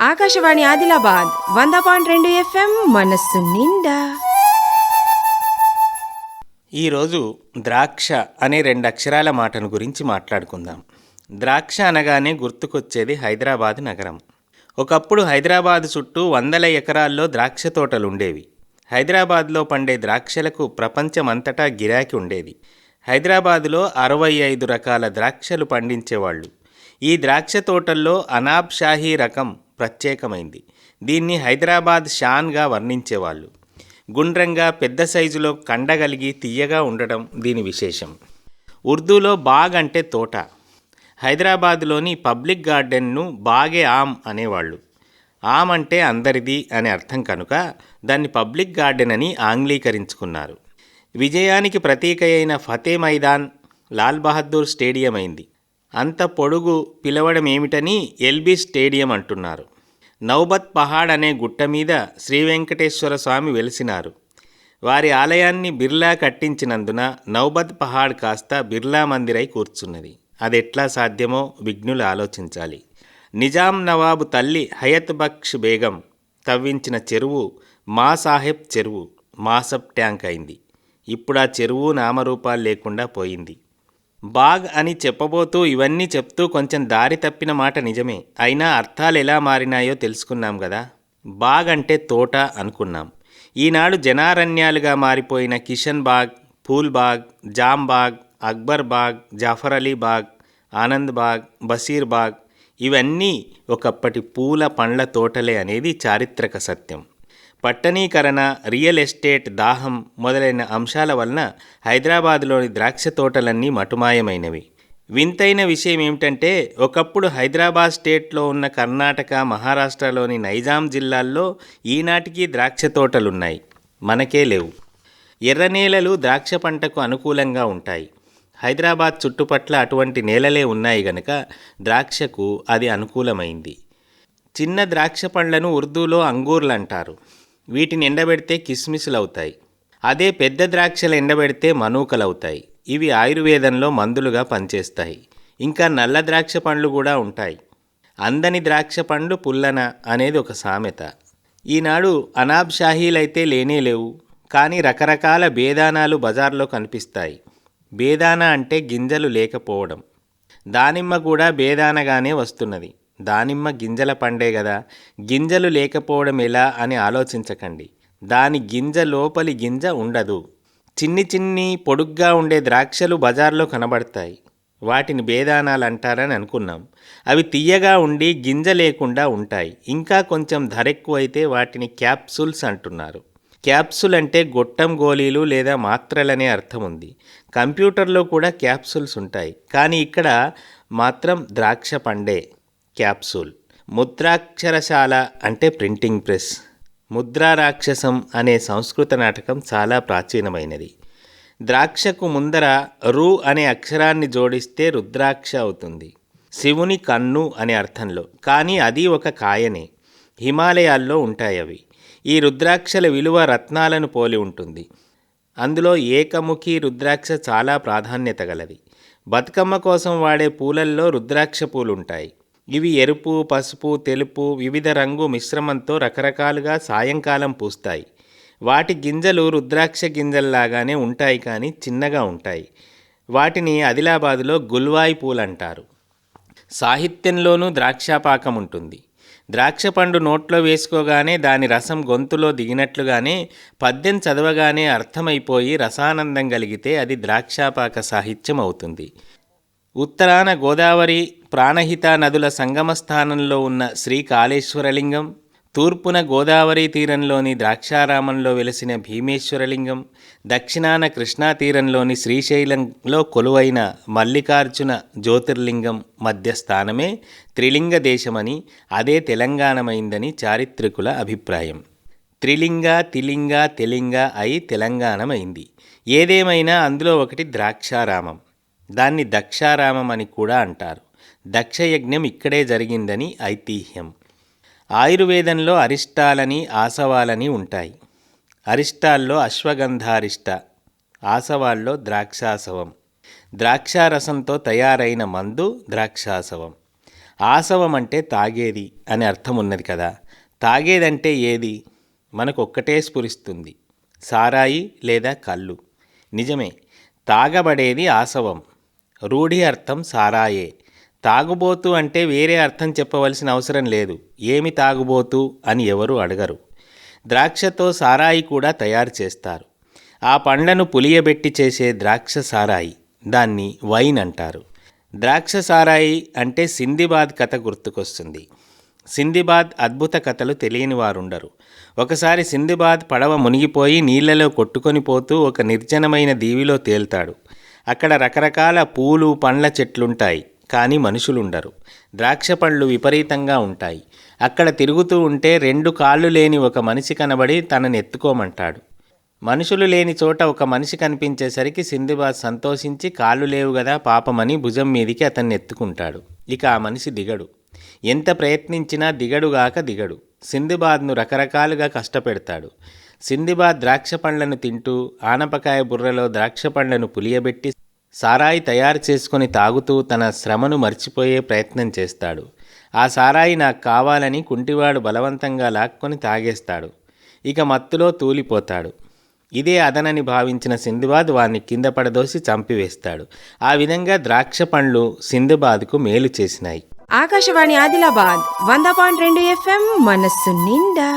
ఆకాశవాణి ఆదిలాబాద్ వంద పాయింట్ రెండు ఎఫ్ఎం మనస్సు నిండా. ఈరోజు ద్రాక్ష అనే రెండు అక్షరాల మాటను గురించి మాట్లాడుకుందాం. ద్రాక్ష అనగానే గుర్తుకొచ్చేది హైదరాబాద్ నగరం. ఒకప్పుడు హైదరాబాద్ చుట్టూ వందల ఎకరాల్లో ద్రాక్ష తోటలు ఉండేవి హైదరాబాద్లో పండే ద్రాక్షలకు ప్రపంచమంతటా గిరాకీ ఉండేది. హైదరాబాదులో అరవై ఐదు రకాల ద్రాక్షలు పండించేవాళ్ళు. ఈ ద్రాక్ష తోటల్లో అనాబ్ షాహీ రకం ప్రత్యేకమైంది. దీన్ని హైదరాబాద్ షాన్గా వర్ణించేవాళ్ళు. గుండ్రంగా పెద్ద సైజులో కండగలిగి తీయగా ఉండడం దీని విశేషం. ఉర్దూలో బాగ్ అంటే తోట. హైదరాబాద్లోని పబ్లిక్ గార్డెన్ను బాగే ఆమ్ అనేవాళ్ళు. ఆమ్ అంటే అందరిది అనే అర్థం కనుక దాన్ని పబ్లిక్ గార్డెన్ అని ఆంగ్లీకరించుకున్నారు. విజయానికి ప్రతీక అయిన ఫతే మైదాన్ లాల్ బహదూర్ స్టేడియం అయింది. అంత పొడుగు పిలవడం ఏమిటని ఎల్బీ స్టేడియం అంటున్నారు. నౌబత్ పహాడ్ అనే గుట్ట మీద శ్రీ వెంకటేశ్వర స్వామి వెలిసినారు. వారి ఆలయాన్ని బిర్లా కట్టించినందున నౌబత్ పహాడ్ కాస్త బిర్లా మందిరై కూర్చున్నది. అదెట్లా సాధ్యమో విఘ్నులు ఆలోచించాలి. నిజాం నవాబు తల్లి హయత్ బక్ష్ బేగం తవ్వించిన చెరువు మా సాహెబ్ చెరువు మాసబ్ ట్యాంక్ అయింది. ఇప్పుడు ఆ చెరువు నామరూపాలు లేకుండా పోయింది. బాగ్ అని చెప్పబోతూ ఇవన్నీ చెప్తూ కొంచెం దారి తప్పిన మాట నిజమే. అయినా అర్థాలు ఎలా మారినాయో తెలుసుకున్నాం కదా బాగ్ అంటే తోట అనుకున్నాం. ఈనాడు జనారణ్యాలుగా మారిపోయిన కిషన్ బాగ్ ఫూల్ బాగ్ జామ్ బాగ్ అక్బర్ బాగ్ జాఫర్ అలీ బాగ్ ఆనంద్ బాగ్ బషీర్ బాగ్ ఇవన్నీ ఒకప్పటి పూల పండ్ల తోటలే అనేది చారిత్రక సత్యం. పట్టణీకరణ రియల్ ఎస్టేట్ దాహం మొదలైన అంశాల వలన హైదరాబాదులోని ద్రాక్ష తోటలన్నీ మటుమాయమైనవి. వింతైన విషయం ఏమిటంటే ఒకప్పుడు హైదరాబాద్ స్టేట్లో ఉన్న కర్ణాటక మహారాష్ట్రలోని నైజాం జిల్లాల్లో ఈనాటికి ద్రాక్ష తోటలున్నాయి. మనకే లేవు. ఎర్ర నేలలు ద్రాక్ష పంటకు అనుకూలంగా ఉంటాయి. హైదరాబాద్ చుట్టుపట్ల అటువంటి నేలలే ఉన్నాయి గనక ద్రాక్షకు అది అనుకూలమైంది. చిన్న ద్రాక్ష పండ్లను ఉర్దూలో అంగూర్లు అంటారు వీటిని ఎండబెడితే కిస్మిస్లు అవుతాయి అదే పెద్ద ద్రాక్షలు ఎండబెడితే మనూకలు అవుతాయి ఇవి ఆయుర్వేదంలో మందులుగా పనిచేస్తాయి. ఇంకా నల్ల ద్రాక్ష పండ్లు కూడా ఉంటాయి. అందని ద్రాక్ష పండ్లు పుల్లన అనేది ఒక సామెత. ఈనాడు అనాబ్ షాహీలైతే లేనే లేవు. కానీ రకరకాల బేదానాలు బజార్లో కనిపిస్తాయి. బేదానా అంటే గింజలు లేకపోవడం. దానిమ్మ కూడా బేదానగానే వస్తున్నది. దానిమ్మ గింజల పండే కదా గింజలు లేకపోవడం ఎలా అని ఆలోచించకండి. దాని గింజ లోపలి గింజ ఉండదు. చిన్ని చిన్ని పొడుగ్గా ఉండే ద్రాక్షలు బజార్లో కనబడతాయి. వాటిని బేదానాలు అంటారని అనుకున్నాం. అవి తీయగా ఉండి గింజ లేకుండా ఉంటాయి. ఇంకా కొంచెం ధర ఎక్కువైతే వాటిని క్యాప్సూల్స్ అంటున్నారు. క్యాప్సూల్ అంటే గొట్టం గోళీలు లేదా మాత్రలనే అర్థం ఉంది కంప్యూటర్లో కూడా క్యాప్సూల్స్ ఉంటాయి. కానీ ఇక్కడ మాత్రం ద్రాక్ష పండే. క్యాప్సూల్. ముద్రాక్షరశాల అంటే ప్రింటింగ్ ప్రెస్. ముద్రా రాక్షసం అనే సంస్కృత నాటకం చాలా ప్రాచీనమైనది. ద్రాక్షకు ముందర రు అనే అక్షరాన్ని జోడిస్తే రుద్రాక్ష అవుతుంది. శివుని కన్ను అనే అర్థంలో. కానీ అది ఒక కాయనే. హిమాలయాల్లో ఉంటాయి అవి ఈ రుద్రాక్షల విలువ రత్నాలను పోలి ఉంటుంది. అందులో ఏకముఖి రుద్రాక్ష చాలా ప్రాధాన్యత గలది. బతుకమ్మ కోసం వాడే పూలల్లో రుద్రాక్ష పూలుంటాయి. ఇవి ఎరుపు పసుపు తెలుపు వివిధ రంగు మిశ్రమంతో రకరకాలుగా సాయంకాలం పూస్తాయి. వాటి గింజలు రుద్రాక్ష గింజల్లాగానే ఉంటాయి కానీ చిన్నగా ఉంటాయి. వాటిని ఆదిలాబాదులో గుల్వాయి పూలంటారు. సాహిత్యంలోనూ ద్రాక్షాపాకం ఉంటుంది. ద్రాక్ష పండు నోట్లో వేసుకోగానే దాని రసం గొంతులో దిగినట్లుగానే పద్యం చదవగానే అర్థమైపోయి రసానందం కలిగితే అది ద్రాక్షాపాక సాహిత్యం అవుతుంది. ఉత్తరాన గోదావరి ప్రాణహిత నదుల సంగమ స్థానంలో ఉన్న శ్రీ కాళేశ్వరలింగం తూర్పున గోదావరి తీరంలోని ద్రాక్షారామంలో వెలసిన భీమేశ్వరలింగం దక్షిణాన కృష్ణా తీరంలోని శ్రీశైలంలో కొలువైన మల్లికార్జున జ్యోతిర్లింగం మధ్య స్థానమే త్రిలింగ దేశమని అదే తెలంగాణమైందని చారిత్రకుల అభిప్రాయం. త్రిలింగ తిలింగ తెలింగ అయి తెలంగాణమైంది. ఏదేమైనా అందులో ఒకటి ద్రాక్షారామం. దాన్ని దక్షారామం అని కూడా అంటారు. దక్షయజ్ఞం ఇక్కడే జరిగిందని ఐతిహ్యం. ఆయుర్వేదంలో అరిష్టాలని ఆసవాలని ఉంటాయి. అరిష్టాల్లో అశ్వగంధారిష్ట ఆసవాల్లో ద్రాక్షాసవం. ద్రాక్షారసంతో తయారైన మందు ద్రాక్షాసవం. ఆసవం అంటే తాగేది అని అర్థం ఉన్నది కదా. తాగేదంటే ఏది? మనకు ఒక్కటే స్ఫురిస్తుంది. సారాయి లేదా కళ్ళు. నిజమే తాగబడేది ఆసవం. రూఢి అర్థం సారాయే. తాగుబోతు అంటే వేరే అర్థం చెప్పవలసిన అవసరం లేదు. ఏమి తాగుబోతు అని ఎవరు అడగరు. ద్రాక్షతో సారాయి కూడా తయారు చేస్తారు. ఆ పండ్లను పులియబెట్టి చేసే ద్రాక్ష సారాయి. దాన్ని వైన్ అంటారు. ద్రాక్ష సారాయి అంటే సిందిబాద్ కథ గుర్తుకొస్తుంది. సిందిబాద్ అద్భుత కథలు తెలియని వారుండరు. ఒకసారి సిందిబాద్ పడవ మునిగిపోయి నీళ్ళలో కొట్టుకొని పోతూ ఒక నిర్జనమైన దీవిలో తేల్తాడు. అక్కడ రకరకాల పూలు పండ్ల చెట్లుంటాయి కానీ మనుషులుండరు. ద్రాక్ష పళ్ళు విపరీతంగా ఉంటాయి. అక్కడ తిరుగుతూ ఉంటే రెండు కాళ్ళు లేని ఒక మనిషి కనబడి తనని ఎత్తుకోమంటాడు. మనుషులు లేని చోట ఒక మనిషి కనిపించేసరికి సింధుబాద్ సంతోషించి కాళ్ళు లేవు కదా పాపమని భుజం మీదికి అతన్ని ఎత్తుకుంటాడు. ఇక ఆ మనిషి దిగడు. ఎంత ప్రయత్నించినా దిగడుగాక దిగడు. సింధుబాద్ను రకరకాలుగా కష్టపెడతాడు. సింధుబాద్ ద్రాక్ష పండ్లను తింటూ ఆనపకాయ బుర్రలో ద్రాక్ష పండ్లను పులియబెట్టి సారాయి తయారు చేసుకొని తాగుతూ తన శ్రమను మర్చిపోయే ప్రయత్నం చేస్తాడు. ఆ సారాయి నాకు కావాలని కుంటివాడు బలవంతంగా లాక్కొని తాగేస్తాడు. ఇక మత్తులో తూలిపోతాడు. ఇదే అదనని భావించిన సింధుబాద్ వారిని కింద పడదోసి చంపివేస్తాడు. ఆ విధంగా ద్రాక్ష పండ్లు సింధుబాద్కు మేలు చేసినాయి. ఆకాశవాణి ఆదిలాబాద్ వంద పాయింట్ రెండు ఎఫ్ఎం మనస్సు నిండా.